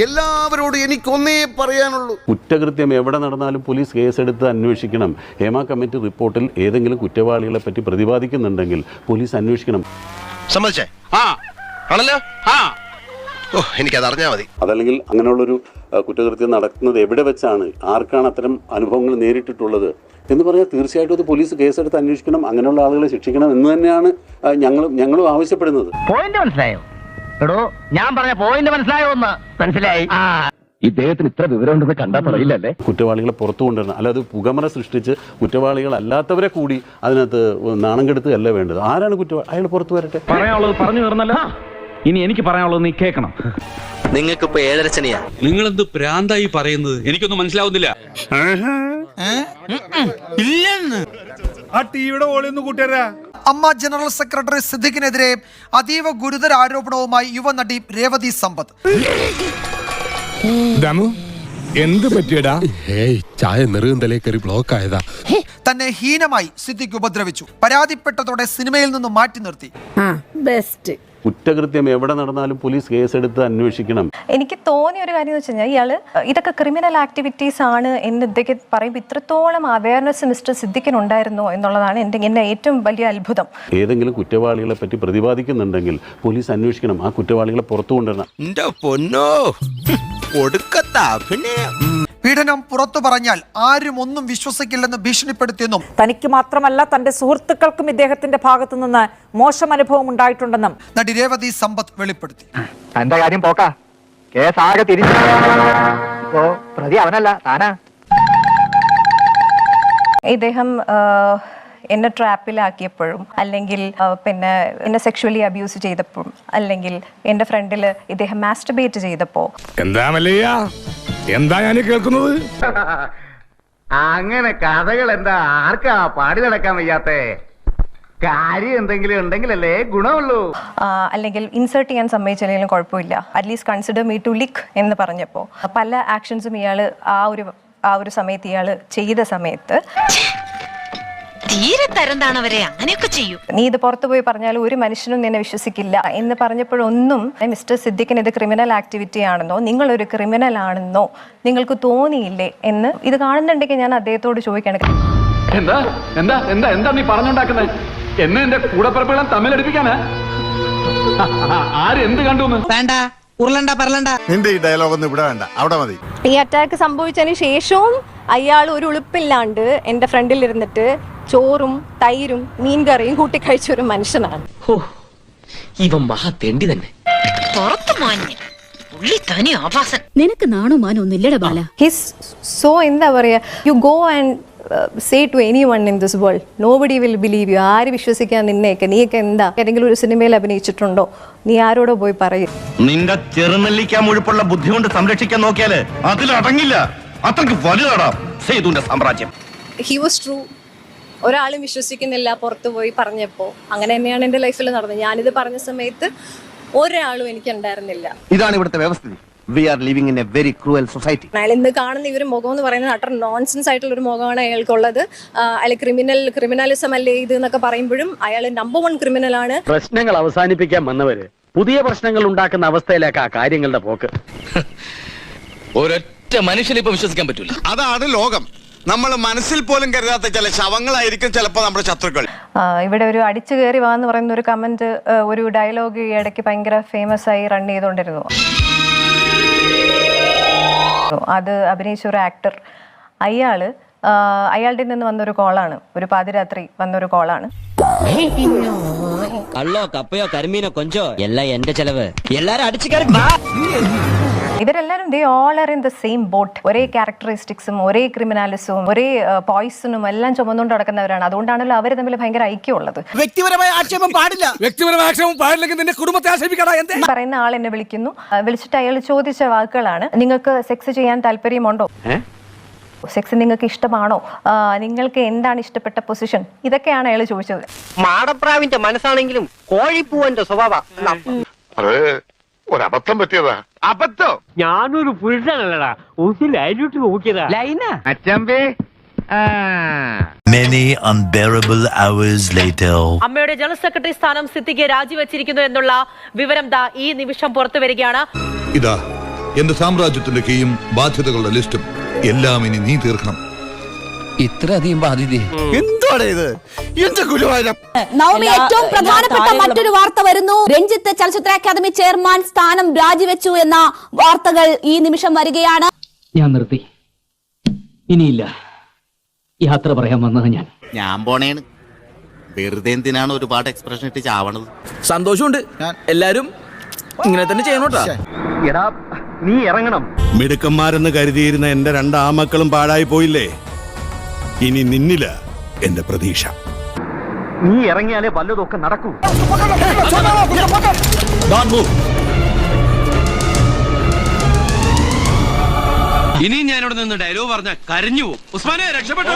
എല്ലാവരോടും എനിക്കൊന്നേ പറയാനുള്ളൂ. കുറ്റകൃത്യം എവിടെ നടന്നാലും പോലീസ് കേസെടുത്ത് അന്വേഷിക്കണം. ഹേമ കമ്മിറ്റി റിപ്പോർട്ടിൽ ഏതെങ്കിലും കുറ്റവാളികളെ പറ്റി പ്രതിപാദിക്കുന്നുണ്ടെങ്കിൽ പോലീസ് അന്വേഷിക്കണം. സമ്മതിച്ചേ? ആ. ആണല്ലോ? ആ. ഓ എനിക്കത് അറിഞ്ഞാൽ മതി. അതല്ലെങ്കിൽ അങ്ങനെയുള്ളൊരു കുറ്റകൃത്യം നടക്കുന്നത് എവിടെ വെച്ചാണ്? ആർക്കാണ് അത്തരം അനുഭവങ്ങൾ നേരിട്ടിട്ടുള്ളത്? എന്ന് പറഞ്ഞാൽ തീർച്ചയായിട്ടും അത് പോലീസ് കേസെടുത്ത് അന്വേഷിക്കണം അങ്ങനെയുള്ള ആളുകളെ ശിക്ഷിക്കണം എന്ന് തന്നെയാണ് ഞങ്ങളും ഞങ്ങളും ആവശ്യപ്പെടുന്നത്. പോയിന്റ് മനസ്സിലായോ? എടോ ഞാൻ പറഞ്ഞ പോയിന്റ് മനസ്സിലായോ ഒന്ന്? മനസ്സിലായി. ഇദ്ദേഹത്തിന് ഇത്ര വിവരം ഉണ്ടെന്ന് കണ്ടാ പറയില്ലല്ലേ? കുറ്റവാളികളെ പുറത്തു കൊണ്ടുവരണം അല്ലാതെ പുകമറ സൃഷ്ടിച്ച് കുറ്റവാളികളല്ലാത്തവരെ കൂടി അതിനകത്ത് നാണം കെടുത്തുകയല്ല വേണ്ടത്. ആരാണ് കുറ്റവാളി? അയാൾ പുറത്തു വരട്ടെ. പറയാനുള്ളത് പറഞ്ഞു തീർന്നല്ലോ ഇനി എനിക്ക് പറയാനുള്ളത് നീ കേൾക്കണം. നിങ്ങൾക്ക് ഇപ്പൊ ഏഴരച്ചനെയാ നിങ്ങൾ എന്ത് പ്രാന്തായി പറയുന്നത്? എനിക്കൊന്നും മനസ്സിലാവുന്നില്ല. അമ്മ ജനറൽ സെക്രട്ടറി സിദ്ദിഖിനെതിരെ അതീവ ഗുരുതര ആരോപണവുമായി യുവനടി രേവതി സമ്പത്ത്. എന്ത് പറ്റിയടാ? ചായ നെറുകന്തലേ കയറി ബ്ലോക്ക് ആയതാ തന്നെ ഹീനമായി സിദ്ദിഖ് ഉപദ്രവിച്ചു. പരാതിപ്പെട്ടതോടെ സിനിമയിൽ നിന്നും മാറ്റി നിർത്തി. ബെസ്റ്റ് കുറ്റകൃത്യം എവിടെ നടന്നാലും പോലീസ് കേസെടുത്ത് അന്വേഷിക്കണം. എനിക്ക് തോന്നിയ ഒരു കാര്യം എന്ന് വെച്ച് കഴിഞ്ഞാൽ ഇയാൾ ഇതൊക്കെ ക്രിമിനൽ ആക്ടിവിറ്റീസ് ആണ് എന്ന് ഇതൊക്കെ പറയുമ്പോൾ ഇത്രത്തോളം അവയർനെസ് മിസ്റ്റർ സിദ്ദിഖിന് ഉണ്ടായിരുന്നോ എന്നുള്ളതാണ് എന്റെ എന്നെ ഏറ്റവും വലിയ അത്ഭുതം. ഏതെങ്കിലും കുറ്റവാളികളെ പറ്റി പ്രതിപാദിക്കുന്നുണ്ടെങ്കിൽ പോലീസ് അന്വേഷിക്കണം. ആ കുറ്റവാളികളെ പുറത്തു കൊണ്ടുവരണം. പൊന്നോ കൊടുക്കത്താ അഭിനയം. പീഡനം പുറത്തു പറഞ്ഞാൽ ആരും ഒന്നും വിശ്വസിക്കില്ലെന്ന് ഭീഷണിപ്പെടുത്തിയെന്നും തനിക്ക് മാത്രമല്ല തന്റെ സുഹൃത്തുക്കൾക്കും ഇദ്ദേഹത്തിന്റെ ഭാഗത്തു നിന്ന് മോശം അനുഭവം ഉണ്ടായിട്ടുണ്ടെന്നും നടി രേവതി സമ്പത്ത് വെളിപ്പെടുത്തി. തന്റെ കാര്യം പോക്കാ? കേസ് ആകെ തിരിച്ചു ഇപ്പോ പ്രതി അവനല്ല താനാ. ഇദ്ദേഹം എന്നെ ട്രാപ്പിലാക്കിയപ്പോഴും അല്ലെങ്കിൽ പിന്നെ എന്നെ സെക്ഷുവലി അബ്യൂസ് ചെയ്തപ്പോഴും അല്ലെങ്കിൽ എന്റെ ഫ്രണ്ടിൽ ഇദ്ദേഹം മാസ്റ്റർബേറ്റ് ചെയ്തപ്പോൾ എന്താ എന്താ ഞാൻ കേൾക്കുന്നത്? അങ്ങനെ കഥകൾ എന്താ? ആർക്കാ പാടി നടക്കാൻ വയ്യാത്തേ? കാര്യം എന്തെങ്കിലും ഉണ്ടെങ്കിലല്ലേ ഗുണമുള്ളൂ. അല്ലെങ്കിൽ ഇൻസേർട്ട് ചെയ്യാൻ സമ്മതിച്ചില്ലെങ്കിലും കുഴപ്പമില്ല. At least consider me to like എന്ന് പറഞ്ഞപ്പോ. പല ആക്ഷൻസും ഇയാൾ ആ ഒരു ആ ഒരു സമയത്ത് ഇയാൾ ചെയ്ത സമയത്ത് തീരെ തരംതാണവരെ അങ്ങനെയൊക്കെ ചെയ്യൂ. നീ ഇത് പുറത്തു പോയി പറഞ്ഞാൽ ഒരു മനുഷ്യനും നിന്നെ വിശ്വസിക്കില്ല എന്ന് പറഞ്ഞപ്പോഴൊന്നും മിസ്റ്റർ സിദ്ദിഖിന് ഇത് ക്രിമിനൽ ആക്ടിവിറ്റി ആണെന്നോ നിങ്ങൾ ഒരു ക്രിമിനൽ ആണെന്നോ നിങ്ങൾക്ക് തോന്നിയില്ലേ എന്ന് ഇത് കാണുന്നുണ്ടെങ്കിൽ ഞാൻ അദ്ദേഹത്തോട് ചോദിക്കണം എന്താ? എന്താ? എന്താ? എന്താ നീ പറഞ്ഞുണ്ടാക്കുന്നത് എന്നെ എന്റെ കൂടപ്പിറപ്പുകളെ തമ്മിലടിപ്പിക്കാനാ? ആര് എന്ത് കണ്ടു വേണ്ട. ഉരുളണ്ട പറലണ്ട നിന്റെ ഈ ഡയലോഗ് ഒന്നും ഇവിടെ വേണ്ട. അവിടെ മതി. ഈ അറ്റാക്ക് സംഭവിച്ചതിന് ശേഷവും അയാൾ ഒരു ഉളുപ്പില്ലാണ്ട് എന്റെ ഫ്രണ്ടിൽ ഇരുന്നിട്ട് ചോറും തൈരും മീൻകറിയും കൂട്ടി കഴിച്ച ഒരു മനുഷ്യനാണ്. ഇവൻ മഹാതെണ്ടി തന്നെ. പുറത്തു നിനക്ക് നാണോ മാനോ ഒന്നില്ലട ബാല. ഹിസ് സോ എന്താ പറയാ you go and say to any one in this world no body will believe you ആര് വിശ്വസിക്കാൻ നിന്നെയൊക്കെ നീയൊക്കെ എന്താ? ഏതെങ്കിലും ഒരു സിനിമയിൽ അഭിനയിച്ചിട്ടുണ്ടോ? നീ ആരോടോ പോയി പറയും. നിന്റെ ചെറുനെല്ലിക്കാൻ മുഴുപ്പുള്ള ബുദ്ധി കൊണ്ട് സംരക്ഷിക്കാൻ നോക്കിയാൽ അതിലടങ്ങില്ല. അത്രയ്ക്ക് വലുതാടാ സേതുന്റെ സാമ്രാജ്യം. ഹി വാസ് ട്രൂ ഒരാളും വിശ്വസിക്കുന്നില്ല പുറത്തു പോയി പറഞ്ഞപ്പോൾ അങ്ങനെ തന്നെയാണ് എന്റെ ലൈഫിൽ നടന്നത്. ഞാനിത് പറഞ്ഞ സമയത്ത് ഒരാളും എനിക്ക് ഉണ്ടായിരുന്നില്ല. ഇതാണ് ഇവിടുത്തെ വ്യവസ്ഥിതി. We are living in a very cruel society അയാൾ ഇന്ന് കാണുന്ന ഈ ഒരു മുഖം എന്ന് പറയുന്നത് അട്ടർ നോൺസെൻസ് ആയിട്ടുള്ള ഒരു മുഖമാണ് അയാൾക്കുള്ളത്. ആ, അയാൾ ക്രിമിനൽ ക്രിമിനലിസം അല്ലേ ഇത് എന്നൊക്കെ പറയുമ്പോഴും അയാൾ നമ്പർ വൺ ക്രിമിനൽ ആണ്. പ്രശ്നങ്ങൾ അവസാനിപ്പിക്കാൻ വന്നവര് പുതിയ പ്രശ്നങ്ങൾ ഉണ്ടാക്കുന്ന അവസ്ഥയിലേക്കാ കാര്യങ്ങളുടെ പോക്ക്. ഒരൊറ്റ മനുഷ്യനെ ഇപ്പൊ വിശ്വസിക്കാൻ പറ്റൂല. അതാണ് ലോകം. നമ്മൾ മനസ്സിൽ പോലും കരുതാത്ത ചില ശവങ്ങളായിരിക്കും ചിലപ്പോൾ നമ്മുടെ ശത്രുക്കൾ. ഇവിടെ ഒരു അടിച്ചു കയറി വാന്ന് പറയുന്ന ഒരു കമന്റ് ഒരു ഡയലോഗ് ഈ ഇടയ്ക്ക് ഭയങ്കര ഫേമസ് ആയി റൺ ചെയ്തുകൊണ്ടിരുന്നു അത് അഭിനയിച്ച ഒരു ആക്ടർ അയാൾ അയാളുടെ നിന്ന് വന്നൊരു കോളാണ് ഒരു പാതിരാത്രി വന്നൊരു കോളാണ് കള്ളോ കപ്പയോ കരിമീനോ കൊഞ്ചോ എല്ലാം എന്റെ ചെലവ്. എല്ലാരും അടിച്ചു കയറി ഇവരെല്ലാരും they all are in the same boat ഒരേ ക്യാരക്ടറിസ്റ്റിക്സും ഒരേ ക്രിമിനാലിസവും ഒരേ പോയിസണും എല്ലാം ചുമന്നുകൊണ്ട് നടക്കുന്നവരാണ്. അതുകൊണ്ടാണല്ലോ അവർ തമ്മിൽ ഭയങ്കര ഐക്യമുള്ളത്. വ്യക്തിപരമായ ആക്ഷേപം പാടില്ല. വ്യക്തിപരമായ ആക്ഷേപം പാടില്ലെങ്കിൽ നിന്റെ കുടുംബത്തെ ആക്ഷേപിക്കടാ എന്തേ? പറയുന്ന ആൾ എന്നെ വിളിക്കുന്നു. വിളിച്ചിട്ട് അയാൾ ചോദിച്ച വാക്കുകളാണ്. നിങ്ങൾക്ക് സെക്സ് ചെയ്യാൻ താല്പര്യമുണ്ടോ? സെക്സ് നിങ്ങൾക്ക് ഇഷ്ടമാണോ? നിങ്ങൾക്ക് എന്താണ് ഇഷ്ടപ്പെട്ട പൊസിഷൻ ഇതൊക്കെയാണ് അയാൾ ചോദിച്ചത്. മാടപ്രാവിന്റെ മനസ്സാണെങ്കിലും കോഴിപ്പൂവന്റെ സ്വഭാവ. ഒരബദ്ധം പറ്റിയതാ. അബദ്ധോ? ഞാനൊരു പുരുഷനല്ലടാ. ഒന്ന് ലൈനിട്ട് നോക്കിയതാ. ലൈന അച്ചമ്പേ. Many unbearable hours later. അമ്മയുടെ ജനറൽ സെക്രട്ടറി സ്ഥാനം സിദ്ദിഖ് രാജിവെച്ചിരിക്കുന്നു എന്നുള്ള വിവരം ദാ ഈ നിമിഷം പുറത്തു വരികയാണ്. ഇതാ എന്റെ സാമ്രാജ്യത്തിന്റെ കീയും ബാധ്യതകളുടെ ലിസ്റ്റും എല്ലാം ഇനി നീ തീർക്കണം. ഇത്രയധികം ബാധ്യത എന്താണ് ഇത്? എന്റെ ഗുരുവായൂരം. നവമി ഏറ്റവും പ്രധാനപ്പെട്ട മറ്റൊരു വാർത്ത വരുന്നു. രഞ്ജിത്ത് ചലച്ചിത്ര അക്കാദമി ചെയർമാൻ സ്ഥാനം രാജിവെച്ചു എന്ന വാർത്തകൾ ഈ നിമിഷം വരികയാണ്. ഞാൻ നിർത്തി. ഇനിയില്ല. യാത്ര പറയാൻ വന്നത് ഞാൻ. ഞാൻ പോണേണ്. വെറുതെ എന്തിനാണ് ഒരുപാട് എക്സ്പ്രഷൻ ഇട്ട് ചാവണത്? സന്തോഷമുണ്ട്. എല്ലാരും ഇങ്ങനെ തന്നെ ചെയ്യണോട്ടാ എടാ നീ ഇറങ്ങണം. മിടുക്കന്മാരെന്ന് കരുതിയിരുന്ന എന്റെ രണ്ടാമക്കളും പാഴായി പോയില്ലേ? ഇനി നിന്നില്ല. എന്റെ പ്രതീക്ഷ. നീ ഇറങ്ങിയാലേ വല്ലതൊക്കെ നടക്കൂ. ഇനിയും ഞാനിവിടെ നിന്ന് ഡയലോഗ് പറഞ്ഞ കരഞ്ഞു പോകും. ഉസ്മാനെ രക്ഷപ്പെട്ടോ